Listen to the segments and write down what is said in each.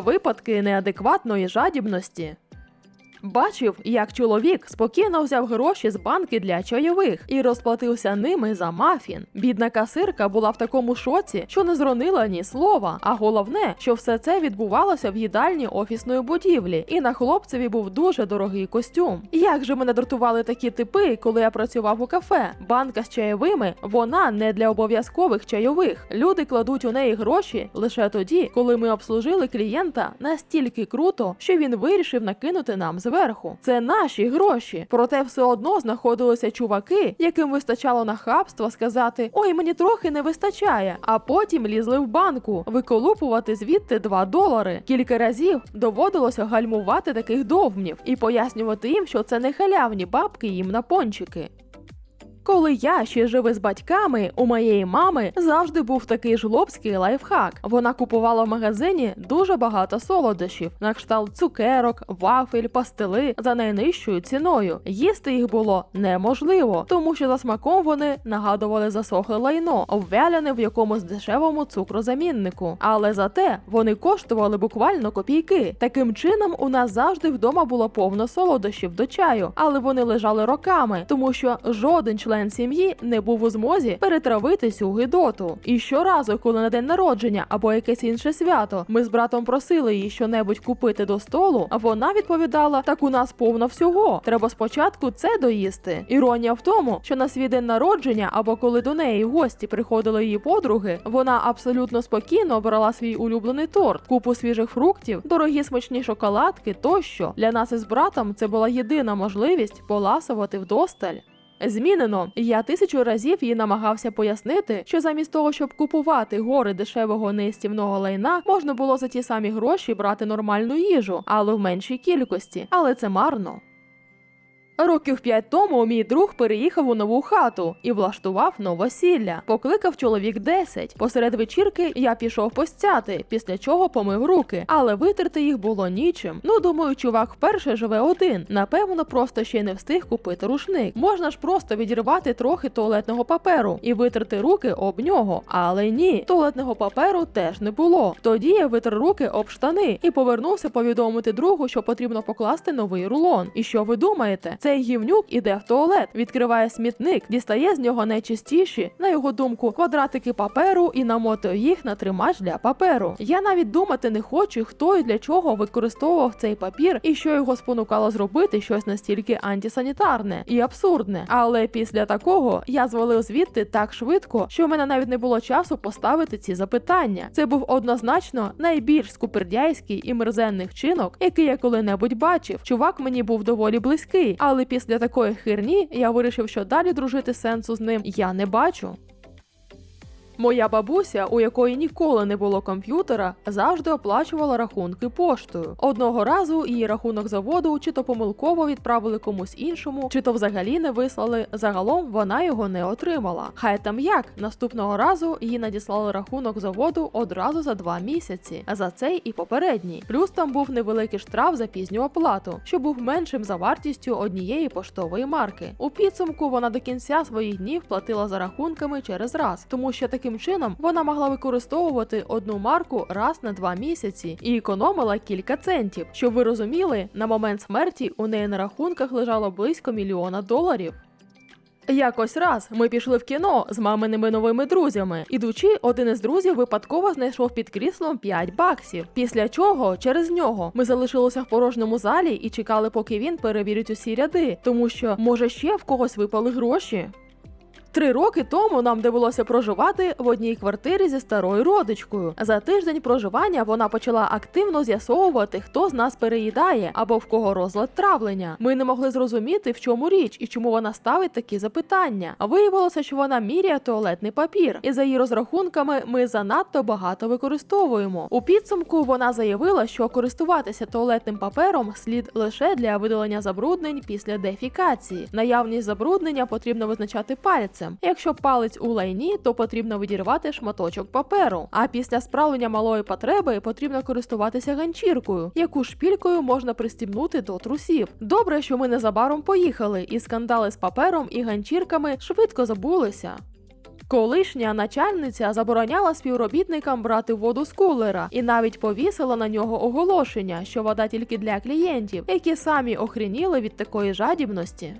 Випадки неадекватної жадібності. Бачив, як чоловік спокійно взяв гроші з банки для чайових і розплатився ними за мафін. Бідна касирка була в такому шоці, що не зронила ні слова. А головне, що все це відбувалося в їдальні офісної будівлі, і на хлопцеві був дуже дорогий костюм. Як же мене дратували такі типи, коли я працював у кафе? Банка з чайовими вона не для обов'язкових чайових. Люди кладуть у неї гроші лише тоді, коли ми обслужили клієнта настільки круто, що він вирішив накинути нам зверху. Це наші гроші. Проте все одно знаходилися чуваки, яким вистачало нахабства сказати: Ой, мені трохи не вистачає. А потім лізли в банку, виколупувати звідти 2 долари. Кілька разів доводилося гальмувати таких довбнів і пояснювати їм, що це не халявні бабки їм на пончики. Коли я ще жив з батьками, у моєї мами завжди був такий жлобський лайфхак. Вона купувала в магазині дуже багато солодощів, на кшталт цукерок, вафель, пастили за найнижчою ціною. Їсти їх було неможливо, тому що за смаком вони нагадували засохле лайно, обвялене в якомусь дешевому цукрозаміннику. Але зате вони коштували буквально копійки. Таким чином, у нас завжди вдома було повно солодощів до чаю, але вони лежали роками, тому що жоден член сім'ї не був у змозі перетравити цю гидоту. І щоразу, коли на день народження або якесь інше свято, ми з братом просили її щонебудь купити до столу, а вона відповідала: так у нас повно всього. Треба спочатку це доїсти. Іронія в тому, що на свій день народження або коли до неї гості приходили її подруги, вона абсолютно спокійно обрала свій улюблений торт, купу свіжих фруктів, дорогі смачні шоколадки тощо. Для нас із братом це була єдина можливість поласувати вдосталь. Змінено. Я тисячу разів їй намагався пояснити, що замість того, щоб купувати гори дешевого неїстівного лайна, можна було за ті самі гроші брати нормальну їжу, але в меншій кількості. Але це марно. Років п'ять тому мій друг переїхав у нову хату і влаштував новосілля. Покликав чоловік 10. Посеред вечірки я пішов постяти, після чого помив руки, але витерти їх було нічим. Ну думаю, чувак вперше живе один. Напевно, просто ще й не встиг купити рушник. Можна ж просто відірвати трохи туалетного паперу і витерти руки об нього. Але ні, туалетного паперу теж не було. Тоді я витер руки об штани і повернувся повідомити другу, що потрібно покласти новий рулон. І що ви думаєте? Цей гівнюк іде в туалет, відкриває смітник, дістає з нього найчистіші, на його думку, квадратики паперу і намотує їх на тримач для паперу. Я навіть думати не хочу, хто і для чого використовував цей папір і що його спонукало зробити щось настільки антисанітарне і абсурдне. Але після такого я звалив звідти так швидко, що в мене навіть не було часу поставити ці запитання. Це був однозначно найбільш скупердяйський і мерзенний вчинок, який я коли-небудь бачив. Чувак мені був доволі близький, але після такої херні я вирішив, що далі дружити сенсу з ним я не бачу. Моя бабуся, у якої ніколи не було комп'ютера, завжди оплачувала рахунки поштою. Одного разу її рахунок заводу чи то помилково відправили комусь іншому, чи то взагалі не вислали. Загалом вона його не отримала. Хай там як наступного разу їй надіслали рахунок заводу одразу за два місяці, а за цей і попередній. Плюс там був невеликий штраф за пізню оплату, що був меншим за вартістю однієї поштової марки. У підсумку вона до кінця своїх днів платила за рахунками через раз, тому що таким чином вона могла використовувати одну марку раз на два місяці і економила кілька центів. Щоб ви розуміли, на момент смерті у неї на рахунках лежало близько мільйона доларів. Якось раз ми пішли в кіно з маминими новими друзями. Ідучи, один із друзів випадково знайшов під кріслом 5 баксів. Після чого, через нього, ми залишилися в порожньому залі і чекали, поки він перевірить усі ряди, тому що може ще в когось випали гроші. Три роки тому нам довелося проживати в одній квартирі зі старою родичкою. За тиждень проживання вона почала активно з'ясовувати, хто з нас переїдає або в кого розлад травлення. Ми не могли зрозуміти, в чому річ і чому вона ставить такі запитання. Виявилося, що вона міряє туалетний папір, і за її розрахунками ми занадто багато використовуємо. У підсумку вона заявила, що користуватися туалетним папером слід лише для видалення забруднень після дефікації. Наявність забруднення потрібно визначати пальцем. Якщо палець у лайні, то потрібно відірвати шматочок паперу. А після справлення малої потреби потрібно користуватися ганчіркою, яку шпількою можна пристібнути до трусів. Добре, що ми незабаром поїхали, і скандали з папером і ганчірками швидко забулися. Колишня начальниця забороняла співробітникам брати воду з кулера і навіть повісила на нього оголошення, що вода тільки для клієнтів, які самі охреніли від такої жадібності.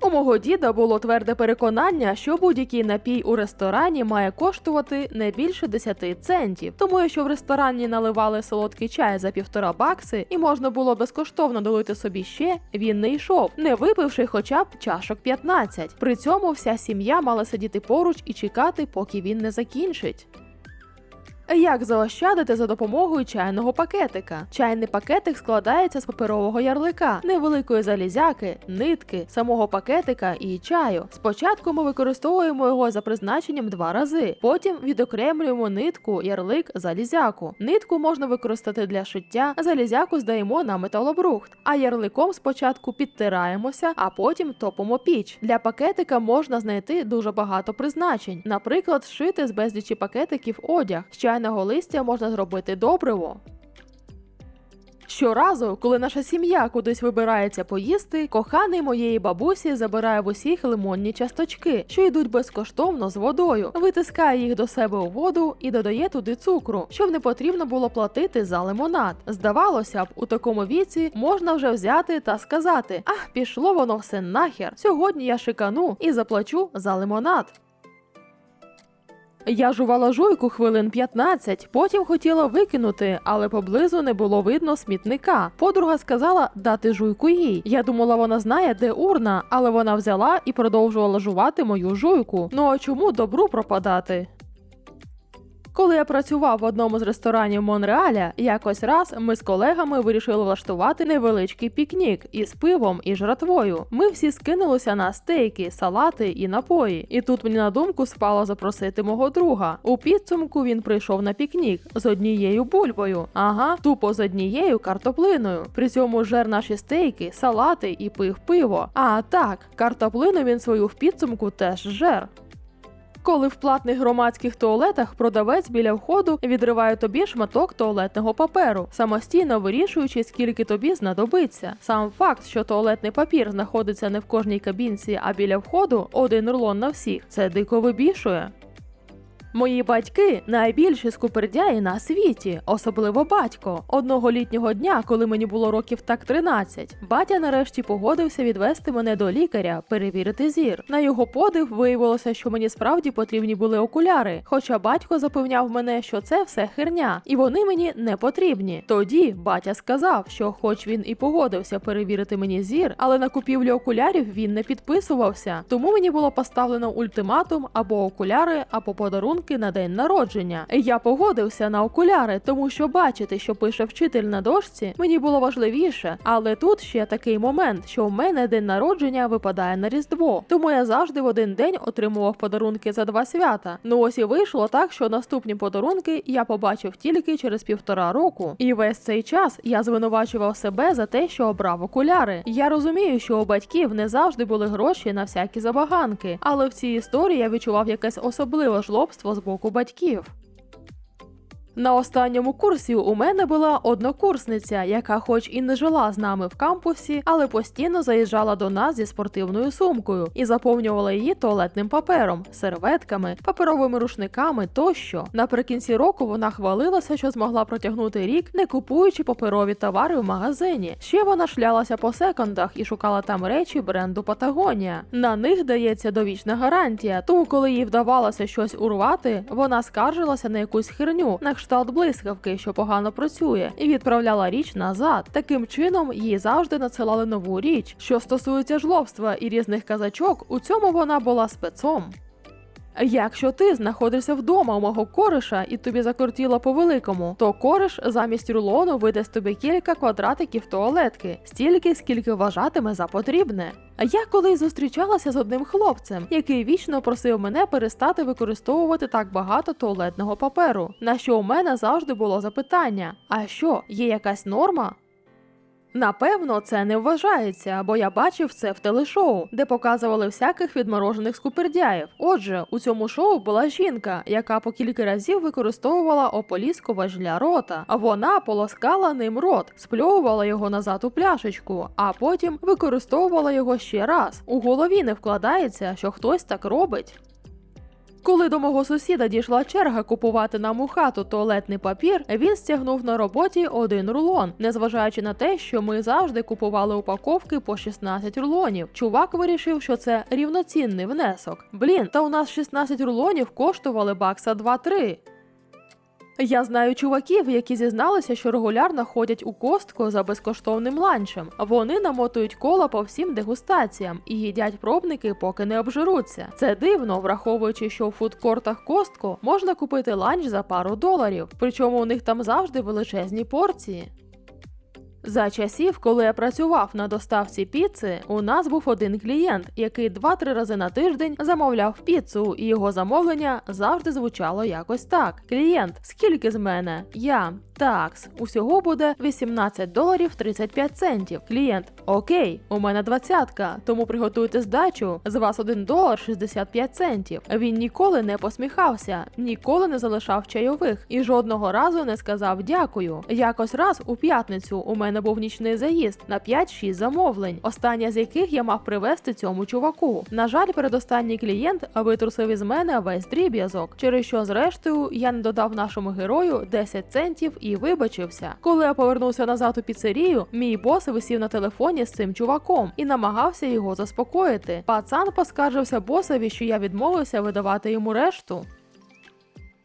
У мого діда було тверде переконання, що будь-який напій у ресторані має коштувати не більше 10 центів. Тому, якщо в ресторані наливали солодкий чай за півтора бакси і можна було безкоштовно долити собі ще, він не йшов, не випивши хоча б чашок 15. При цьому вся сім'я мала сидіти поруч і чекати, поки він не закінчить. Як заощадити за допомогою чайного пакетика? Чайний пакетик складається з паперового ярлика, невеликої залізяки, нитки, самого пакетика і чаю. Спочатку ми використовуємо його за призначенням два рази, потім відокремлюємо нитку, ярлик, залізяку. Нитку можна використати для шиття, залізяку здаємо на металобрухт, а ярликом спочатку підтираємося, а потім топимо піч. Для пакетика можна знайти дуже багато призначень, наприклад, шити з безлічі пакетиків одяг. Чайного листя можна зробити добриво. Щоразу, коли наша сім'я кудись вибирається поїсти, коханий моєї бабусі забирає в усіх лимонні часточки, що йдуть безкоштовно з водою, витискає їх до себе у воду і додає туди цукру, щоб не потрібно було платити за лимонад. Здавалося б, у такому віці можна вже взяти та сказати: Ах, пішло воно все нахер. Сьогодні я шикану і заплачу за лимонад. Я жувала жуйку хвилин 15, потім хотіла викинути, але поблизу не було видно смітника. Подруга сказала дати жуйку їй. Я думала, вона знає, де урна, але вона взяла і продовжувала жувати мою жуйку. Ну а чому добру пропадати? Коли я працював в одному з ресторанів Монреаля, якось раз ми з колегами вирішили влаштувати невеличкий пікнік із пивом і жратвою. Ми всі скинулися на стейки, салати і напої. І тут мені на думку спало запросити мого друга. У підсумку він прийшов на пікнік з однією бульбою. Ага, тупо з однією картоплиною. При цьому жер наші стейки, салати і пив пиво. А так, картоплину він свою в підсумку теж жер. Коли в платних громадських туалетах продавець біля входу відриває тобі шматок туалетного паперу, самостійно вирішуючи, скільки тобі знадобиться. Сам факт, що туалетний папір знаходиться не в кожній кабінці, а біля входу один рулон на всіх, це дико вибішує. Мої батьки найбільші скупердяї на світі, особливо батько. Одного літнього дня, коли мені було років так 13, батя нарешті погодився відвести мене до лікаря, перевірити зір. На його подив виявилося, що мені справді потрібні були окуляри, хоча батько запевняв мене, що це все херня, і вони мені не потрібні. Тоді батя сказав, що, хоч він і погодився перевірити мені зір, але на купівлю окулярів він не підписувався. Тому мені було поставлено ультиматум або окуляри, або подарунки на день народження. Я погодився на окуляри, тому що бачити, що пише вчитель на дошці, мені було важливіше. Але тут ще такий момент, що в мене день народження випадає на Різдво. Тому я завжди в один день отримував подарунки за два свята. Ну ось і вийшло так, що наступні подарунки я побачив тільки через півтора року. І весь цей час я звинувачував себе за те, що обрав окуляри. Я розумію, що у батьків не завжди були гроші на всякі забаганки, але в цій історії я відчував якесь особливе жлобство з боку батьків. На останньому курсі у мене була однокурсниця, яка, хоч і не жила з нами в кампусі, але постійно заїжджала до нас зі спортивною сумкою і заповнювала її туалетним папером, серветками, паперовими рушниками тощо. Наприкінці року вона хвалилася, що змогла протягнути рік, не купуючи паперові товари в магазині. Ще вона шлялася по секондах і шукала там речі бренду Патагонія. На них дається довічна гарантія. Тому, коли їй вдавалося щось урвати, вона скаржилася на якусь херню, на кшталт блискавки, що погано працює, і відправляла річ назад. Таким чином їй завжди надсилали нову річ. Що стосується жлобства і різних казачок, у цьому вона була спецом. Якщо ти знаходишся вдома у мого кориша і тобі закортіло по великому, то кориш замість рулону видасть тобі кілька квадратиків туалетки, стільки, скільки вважатиме за потрібне. Я колись зустрічалася з одним хлопцем, який вічно просив мене перестати використовувати так багато туалетного паперу. На що у мене завжди було запитання: а що, є якась норма? Напевно, це не вважається, бо я бачив це в телешоу, де показували всяких відморожених скупердяїв. Отже, у цьому шоу була жінка, яка по кілька разів використовувала ополіскувач для рота. Вона полоскала ним рот, спльовувала його назад у пляшечку, а потім використовувала його ще раз. У голові не вкладається, що хтось так робить. Коли до мого сусіда дійшла черга купувати нам у хату туалетний папір, він стягнув на роботі один рулон, незважаючи на те, що ми завжди купували упаковки по 16 рулонів. Чувак вирішив, що це рівноцінний внесок. Блін, та у нас 16 рулонів коштували бакса 2-3. Я знаю чуваків, які зізналися, що регулярно ходять у костку за безкоштовним ланчем. Вони намотують кола по всім дегустаціям і їдять пробники, поки не обжируться. Це дивно, враховуючи, що у фудкортах костку можна купити ланч за пару доларів, причому у них там завжди величезні порції. За часів, коли я працював на доставці піци, у нас був один клієнт, який 2-3 рази на тиждень замовляв піцу, і його замовлення завжди звучало якось так: Клієнт, скільки з мене? Я. Такс, усього буде 18 доларів 35 центів. Клієнт, окей, у мене двадцятка, тому приготуйте здачу. З вас 1 долар 65 центів. Він ніколи не посміхався, ніколи не залишав чайових і жодного разу не сказав дякую. Якось раз у п'ятницю у мене був нічний заїзд на 5-6 замовлень, останнє з яких я мав привезти цьому чуваку. На жаль, передостанній клієнт витрусив із мене весь дріб'язок, через що, зрештою, я не додав нашому герою 10 центів і вибачився. Коли я повернувся назад у піцерію, мій бос висів на телефоні з цим чуваком і намагався його заспокоїти. Пацан поскаржився босові, що я відмовився видавати йому решту.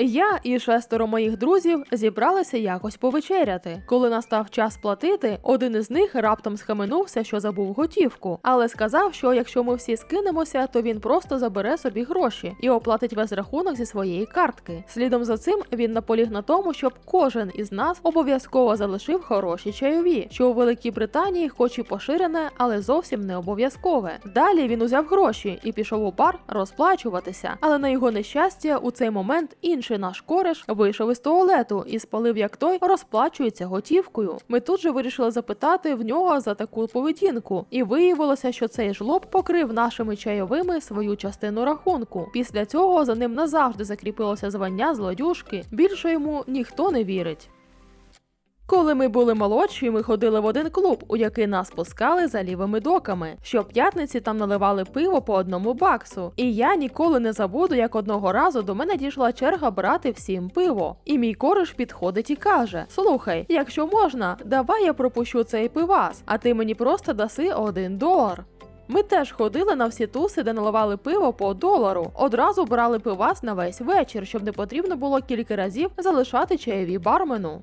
Я і шестеро моїх друзів зібралися якось повечеряти. Коли настав час платити, один із них раптом схаменувся, що забув готівку, але сказав, що якщо ми всі скинемося, то він просто забере собі гроші і оплатить весь рахунок зі своєї картки. Слідом за цим він наполіг на тому, щоб кожен із нас обов'язково залишив хороші чайові, що у Великій Британії, хоч і поширене, але зовсім не обов'язкове. Далі він узяв гроші і пішов у бар розплачуватися. Але на його нещастя, у цей момент інший наш кореш вийшов із туалету і спалив, як той розплачується готівкою. Ми тут же вирішили запитати в нього за таку поведінку, і виявилося, що цей жлоб покрив нашими чайовими свою частину рахунку. Після цього за ним назавжди закріпилося звання злодюжки. Більше йому ніхто не вірить. Коли ми були молодші, ми ходили в один клуб, у який нас пускали за лівими доками. Щоп'ятниці там наливали пиво по одному баксу. І я ніколи не забуду, як одного разу до мене дійшла черга брати всім пиво. І мій кореш підходить і каже: Слухай, якщо можна, давай я пропущу цей пивас, а ти мені просто даси один долар. Ми теж ходили на всі туси, де наливали пиво по долару. Одразу брали пивас на весь вечір, щоб не потрібно було кілька разів залишати чаєві бармену.